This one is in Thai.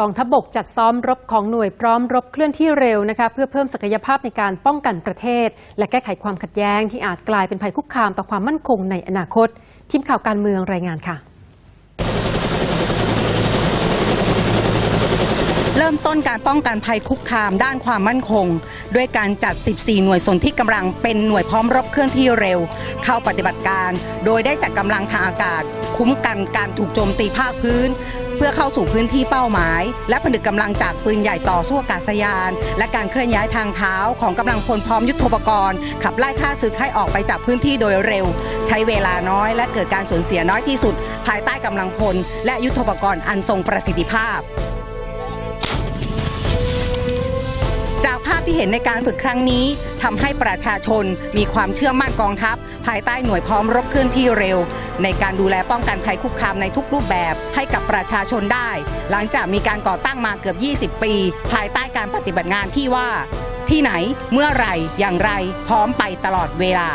กองทัพบกจัดซ้อมรบของหน่วยพร้อมรบเคลื่อนที่เร็วนะคะเพื่อเพิ่มศักยภาพในการป้องกันประเทศ และแก้ไขความขัดแย้งที่อาจกลายเป็นภัยคุกคามต่อความมั่นคงในอนาคต ทีมข่าวการเมืองรายงานค่ะ เริ่มต้นการป้องกันภัยคุกคามด้านความมั่นคง ด้วยการจัด 14 หน่วยสนที่กำลังเป็นหน่วยพร้อมรบเคลื่อนที่เร็ว เข้าปฏิบัติการ โดยได้จัดกำลังทางอากาศ คุ้มกันการถูกโจมตีภาคพื้น เพื่อเข้าสู่พื้นที่เป้าหมาย และผนึกกำลังจากปืนใหญ่ต่อสู้อากาศยาน และการเคลื่อนย้ายทางเท้าของกำลังพลพร้อมยุทโธปกรณ์ ขับไล่ฆ่าศึกให้ออกไปจากพื้นที่โดยเร็ว ใช้เวลาน้อย และเกิดการสูญเสียน้อยที่สุด ภายใต้กำลังพล และยุทโธปกรณ์อันทรงประสิทธิภาพ ที่เห็นในการฝึกครั้งนี้ทำให้ประชาชนมีความเชื่อมั่นกองทัพ ภายใต้หน่วยพร้อมรบเคลื่อนที่เร็ว ในการดูแลป้องกันภัยคุกคามในทุกรูปแบบ ให้กับประชาชนได้ หลังจากมีการก่อตั้งมาเกือบ 20 ปี ภายใต้การปฏิบัติงานที่ว่า ที่ไหนเมื่อไรอย่างไร พร้อมไปตลอดเวลา